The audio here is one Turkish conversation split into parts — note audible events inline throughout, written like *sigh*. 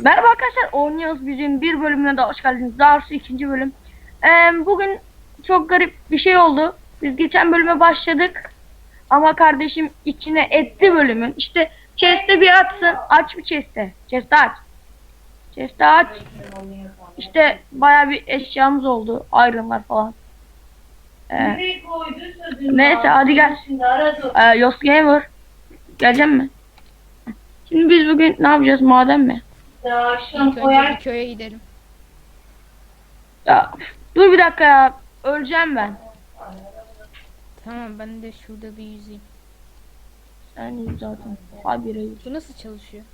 Merhaba arkadaşlar, oynuyoruz bizim bir bölümüne de hoş geldiniz. Daha doğrusu ikinci bölüm. Ee, bugün çok garip bir şey oldu. Biz geçen bölüme başladık. Ama kardeşim içine etti bölümün. İşte chest'e bir atsın. Aç bir chest'e. Chest'e aç. Chest'e aç. İşte baya bir eşyamız oldu. Iron'lar falan. Ee, neyse, hadi gel. ee, Yost Gamer. Gelecek mi? Şimdi biz bugün ne yapacağız? Maden mi? İlk önce bir köye gidelim. Ya dur bir dakika ya. Öleceğim ben. Tamam ben de şurada bir yüzeyim. Sen yüz zaten. Habire yüz. Bu nasıl çalışıyor?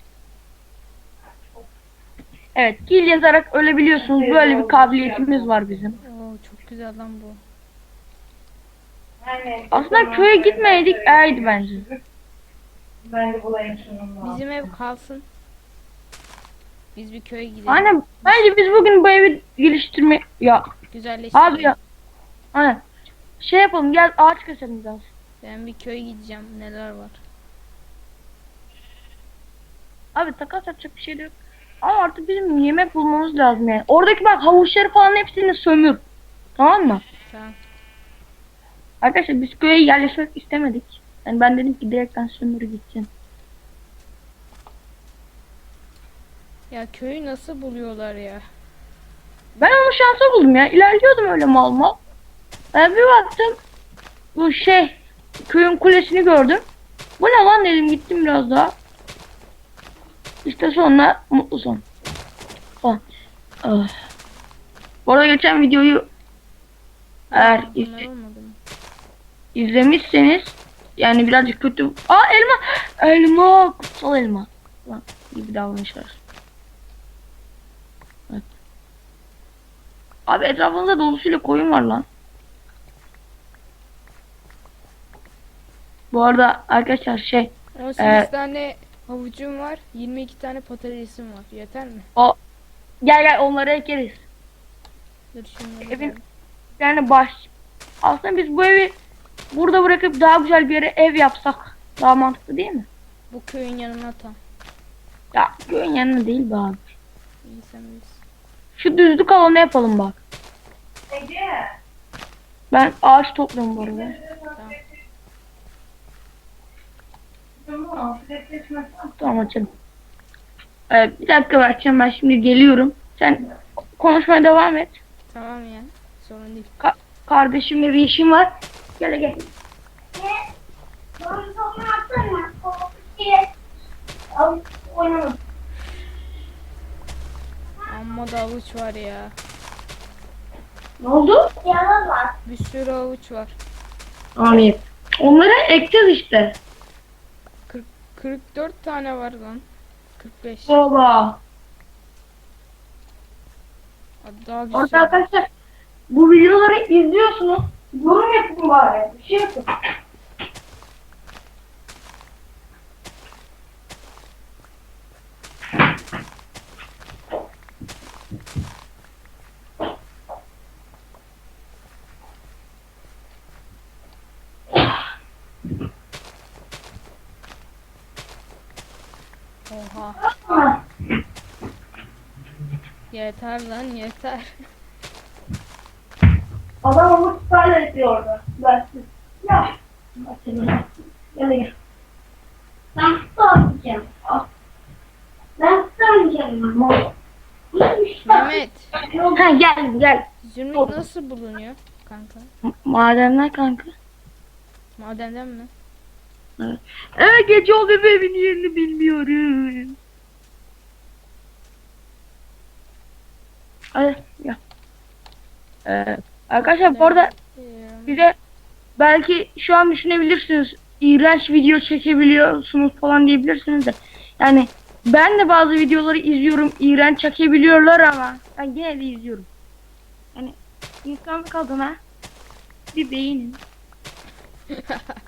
Evet. Kill yazarak ölebiliyorsunuz. Böyle bir kabiliyetimiz var bizim. Oo çok güzel lan bu. Aslında köye gitmeydik. Erdi bence. Ben de bulayım şununla. Bizim ev kalsın. Biz bir köye gidelim. Aynen. Bence biz bugün bu evi geliştirme... Ya Güzelleştirelim. abi ya. Aynen. Şey yapalım. Gel ağaç keselim biraz. Ben bir köye gideceğim. Neler var? Abi takas atacak bir şey de yok. Ama artık bizim yemek bulmamız lazım yani. Oradaki bak havuçları falan hepsini sömür. Tamam mı? Tamam. Arkadaşlar biz köye yerleşmek istemedik. Yani ben dedim ki direkten sömürü gitsin. Ya köyü nasıl buluyorlar ya? Ben onu şansa buldum ya. İlerliyordum öyle mal mal. Ben bir baktım. Bu şey köyün kulesini gördüm. Bu ne lan dedim gittim biraz daha. İşte sonra mutlu son. Ah. Ah. Bu arada geçen videoyu eğer iz- izlemişseniz yani birazcık kötü. Aa elma! Elma! Kutsal elma. Lan gibi davranışlar. Abi etrafınızda dolusuyla koyun var lan. Bu arada arkadaşlar şey 18 Ee, tane havucum var. 22 tane patatesim var. Yeter mi? o gel gel onları ekeriz. Dur şunları Evin- Yani baş. Aslında biz bu evi burada bırakıp daha güzel bir yere ev yapsak daha mantıklı değil mi? Bu köyün yanına tam. Ya köyün yanına değil be abi. İyi sen bilirsin. Şu düzlük alanı yapalım bak. Ece. Ben ağaç topluyorum bu arada. Tamam. Tamam açalım. Ee, bir dakika Berkcan ben şimdi geliyorum. Sen konuşmaya devam et. Tamam ya. Sorun değil. Kardeşimle bir işim var. Gel gel. Doğru sonra atsana. O şey. Al oynama. Amma da havuç var ya. Ne oldu? Yalan var. Bir sürü havuç var. Amin. Onları ekeceğiz işte. 40, 44 tane var lan. 45. Baba. Daha bir Orada sürü. arkadaşlar bu videoları izliyorsunuz. Yorum yapın bari. Bir şey yapın. Oha. Yeter lan yeter. Adam ama ısrarla ediyor orada. Dersiz. Ya. Gel gel. Ben tutamayacağım. Ben tutamayacağım. Mehmet. Ha gel gel. Zümrüt nasıl bulunuyor kanka? Madenler kanka. Madenden mi? Evet gece oldu ve evin yerini bilmiyorum. Hadi ya. Ee, arkadaşlar bu arada Ee, bize belki şu an düşünebilirsiniz. iğrenç video çekebiliyorsunuz falan diyebilirsiniz de. Yani ben de bazı videoları izliyorum. iğrenç çekebiliyorlar ama ben yine de izliyorum. Yani insanlık adına bir beğenin. *laughs*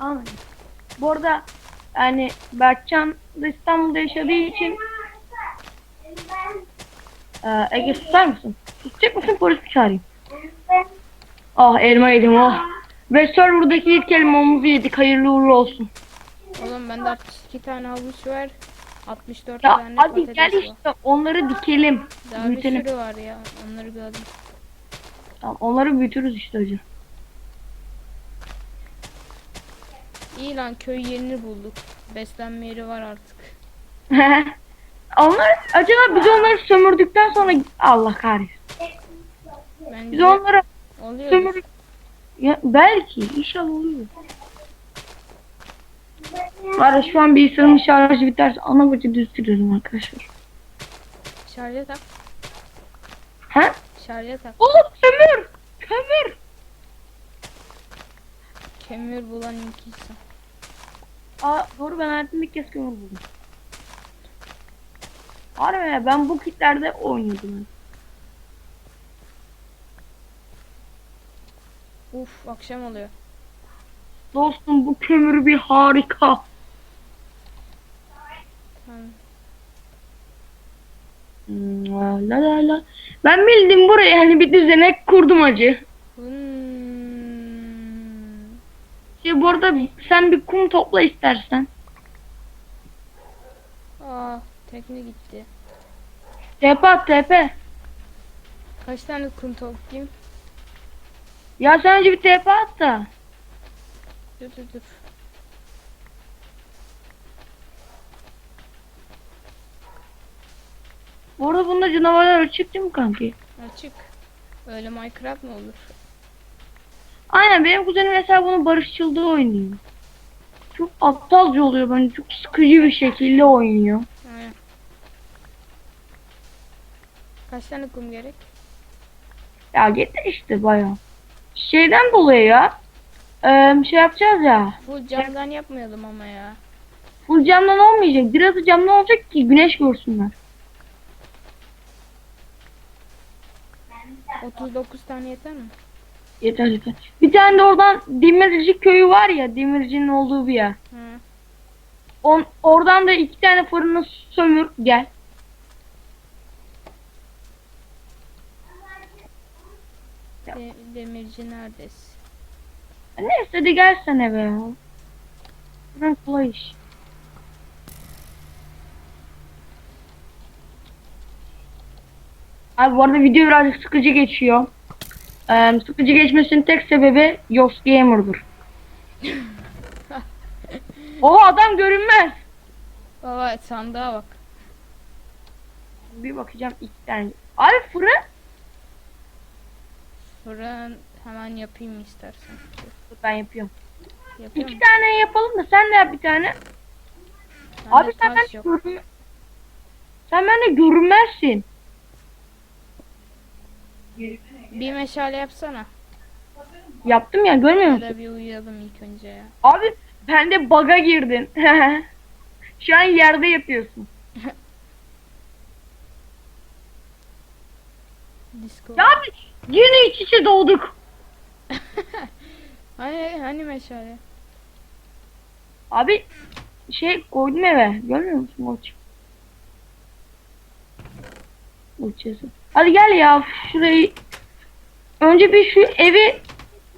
Anladım. Bu arada yani Berkcan da İstanbul'da yaşadığı için e, Ege susar mısın? Susacak mısın polis mi çağırayım? Ah elma yedim oh. Ve serverdaki ilk elmamızı yedik. Hayırlı uğurlu olsun. Oğlum bende 62 tane havuç var. 64 Ya tane hadi patates gel var. işte onları dikelim. Daha bir büyütelim. sürü var ya. Onları gördüm. Tamam, onları büyütürüz işte hocam. İyi lan köy yerini bulduk. Beslenme yeri var artık. *laughs* onlar acaba biz onları sömürdükten sonra Allah kahretsin. Bence Biz onları oluyor. sömür ya, belki inşallah oluyor. Var şu an bilgisayarımın şarjı biterse ana bacı düz gidiyorum arkadaşlar. Şarja tak. He? Şarja tak. Oğlum kömür! Kömür! Kömür bulan ilk insan. Aa doğru ben hayatımda ilk kez kömür buldum. Harbi ya ben bu kitlerde oynuyordum. Uf akşam oluyor. Dostum bu kömür bir harika. Hmm, La la la. Ben bildim buraya hani bir düzenek kurdum acı. Hmm. Şey bu arada sen bir kum topla istersen. Aa tekne gitti. TP at TP. Kaç tane kum toplayayım? Ya sen önce bir TP at da. Dur dur dur. Bu arada bunda canavarlar açık değil mi kanki? Açık. Öyle Minecraft mı olur? Aynen benim kuzenim mesela bunu barışçılda oynuyor. Çok aptalca oluyor bence. Çok sıkıcı bir şekilde oynuyor. Aynen. Kaç tane kum gerek? Ya getir işte bayağı. Şeyden dolayı ya. Eee, şey yapacağız ya. Full camdan yapmayalım ama ya. Full camdan olmayacak. Birazı camdan olacak ki güneş görsünler. 39 tane yeter mi? Yeter yeter. Bir tane de oradan Demirci köyü var ya. Demircinin olduğu bir yer. Hı. On, oradan da iki tane fırını sömür gel. De- demirci neredesin? Neyse hadi gelsene be ya. Fırın kolay iş. Abi bu arada video birazcık sıkıcı geçiyor. Ee, sıkıcı geçmesinin tek sebebi Yos Gamer'dır. *laughs* o adam görünmez. Baba sandığa bak. Bir bakacağım iki tane. Abi fırın. Fırın hemen yapayım istersen. Ben yapıyorum. Yapıyor İki musun? tane yapalım da sen de yap bir tane. Bende Abi sen taş bende yok. Sen bende görünmezsin. Bir meşale yapsana. Yaptım ya görmüyor musun? Şöyle bir uyuyalım ilk önce ya. Abi ben de baga girdin. *laughs* Şu an yerde yapıyorsun. *laughs* Disco. Ya abi yine iç içe doğduk. Hani hani meşale? Abi şey koydum eve. Görmüyor musun Koç? Koçyası. Hadi gel ya şurayı. Önce bir şu evi.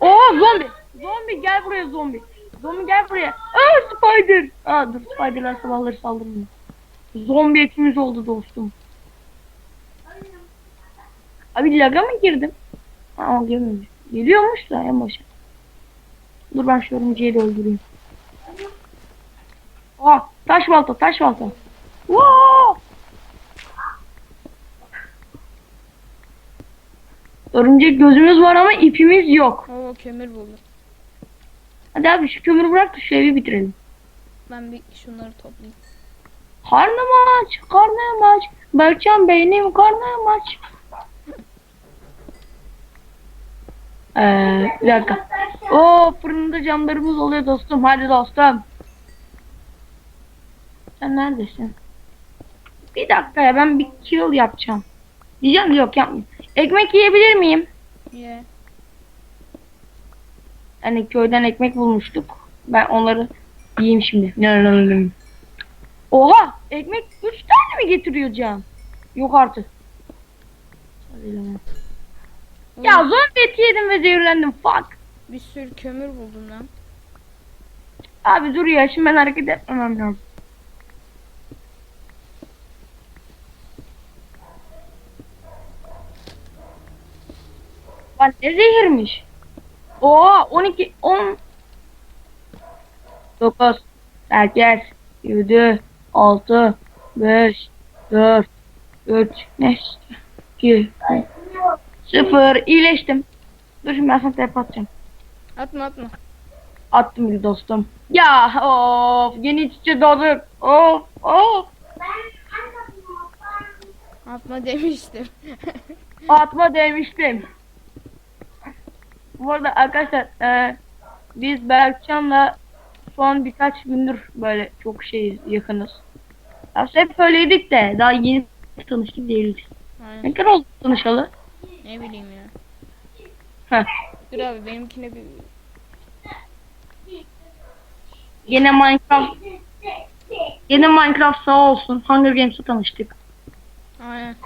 Oo zombi. Zombi gel buraya zombi. Zombi gel buraya. Aa spider. Aa dur spiderlar sabahları saldırmıyor. Zombi hepimiz oldu dostum. Abi laga mı girdim? Aa girmemiş. Geliyormuş da en başa. Dur ben şu örümceği de öldüreyim. Aa taş balta taş balta. Wow! Örümcek gözümüz var ama ipimiz yok. Oo kömür buldum. Hadi abi şu kömürü bırak da şu evi bitirelim. Ben bir şunları toplayayım. Karnım aç, karnım aç. Berkcan beynim karnım aç. Ee, bir dakika. Oo fırında camlarımız oluyor dostum. Hadi dostum. Sen neredesin? Bir dakika ya ben bir kill yapacağım. Diyeceğim yok yapmayayım. Ekmek yiyebilir miyim? Ye. Hani köyden ekmek bulmuştuk. Ben onları yiyeyim şimdi. Oha! Ekmek 3 tane mi getiriyor Can? Yok artık. Hadi. Ya zombi eti yedim ve zehirlendim. Fuck. Bir sürü kömür buldum lan. Abi dur ya şimdi ben hareket etmemem lazım. Lan ne zehirmiş? Oo 12 10 9 8 7 6 5 4 3 ne 2 0 iyileştim. Dur şimdi ben sana tep atacağım. Atma atma. Attım bir dostum. Ya of yeni iç içe doğduk. Of of. Atma demiştim. *laughs* Atma demiştim. Bu arada arkadaşlar e, biz Berkcan'la son birkaç gündür böyle çok şey yakınız. Aslında hep böyleydik de daha yeni tanıştık değiliz. Aynen. Ne kadar oldu tanışalı? Ne bileyim ya. Heh. Dur abi benimkine bir Yine Minecraft Yine Minecraft sağ olsun. Hunger Games'te tanıştık. Aynen.